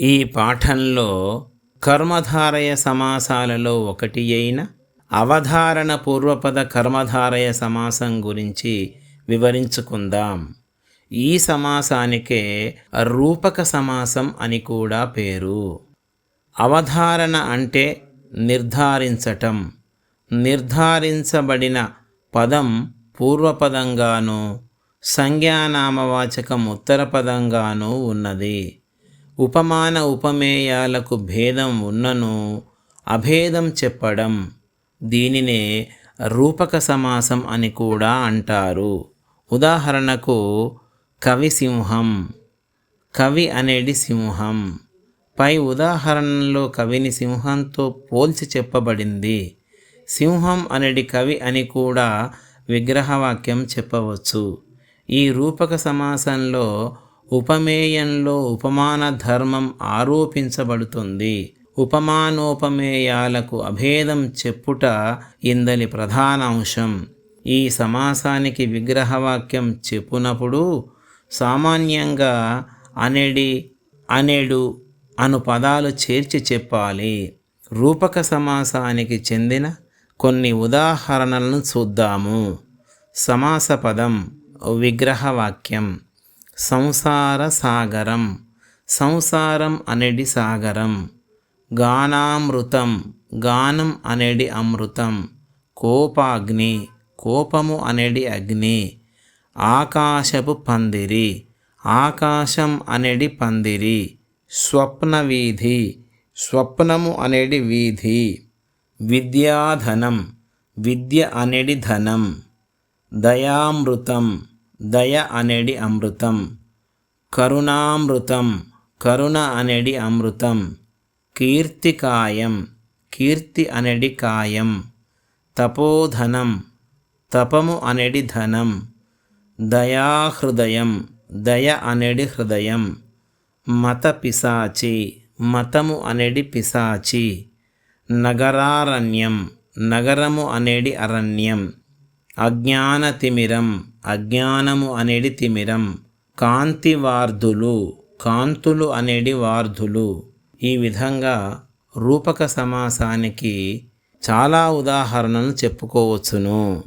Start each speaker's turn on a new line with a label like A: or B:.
A: ఈ పాఠంలో కర్మధారయ సమాసాలలో ఒకటి అయిన అవధారణ పూర్వపద కర్మధారయ సమాసం గురించి వివరించుకుందాం. ఈ సమాసానికే రూపక సమాసం అని కూడా పేరు. అవధారణ అంటే నిర్ధారించటం. నిర్ధారించబడిన పదం పూర్వపదంగాను సంజ్ఞానామవాచకం ఉత్తరపదంగాను ఉన్నది. ఉపమాన ఉపమేయాలకు భేదం ఉన్నను అభేదం చెప్పడం దీనినే రూపక సమాసం అని కూడా అంటారు. ఉదాహరణకు కవి సింహం కవి అనేది సింహం. పై ఉదాహరణలో కవిని సింహంతో పోల్చి చెప్పబడింది. సింహం అనేది కవి అని కూడా విగ్రహవాక్యం చెప్పవచ్చు. ఈ రూపక సమాసంలో ఉపమేయంలో ఉపమాన ధర్మం ఆరోపించబడుతుంది. ఉపమానోపమేయాలకు అభేదం చెప్పుట ఇందలి ప్రధాన అంశం. ఈ సమాసానికి విగ్రహవాక్యం చెప్పునప్పుడు సామాన్యంగా అనేడి అనేడు అను పదాలు చేర్చి చెప్పాలి. రూపక సమాసానికి చెందిన కొన్ని ఉదాహరణలను చూద్దాము. సమాస పదం విగ్రహవాక్యం. సంసార సాగరం. సంసారం అనేది సాగరం. గానామృతం గానం అనేది అమృతం. కోపాగ్ని కోపము అనేది అగ్ని. ఆకాశపు పందిరి ఆకాశం అనేది పందిరి. స్వప్న వీధి స్వప్నము అనేది వీధి. విద్యాధనం విద్య అనేది ధనం. దయామృతం దయ అనేది అమృతం. కరుణామృతం. కరుణ అనేది అమృతం. కీర్తికాయం. కీర్తి అనేది కాయం. తపోధనం. తపము అనేది ధనం. దయాహృదయం. దయ అనేది హృదయం. మత పిశాచి. మతము అనేది పిశాచి. నగరారణ్యం. నగరము అనేది అరణ్యం. అజ్ఞాన తిమిరం అజ్ఞానము అనేది తిమిరం కాంతి వార్ధులు కాంతులు అనేది వార్ధులు. ఈ విధంగా రూపక సమాసానికి చాలా ఉదాహరణలు చెప్పుకోవచ్చును.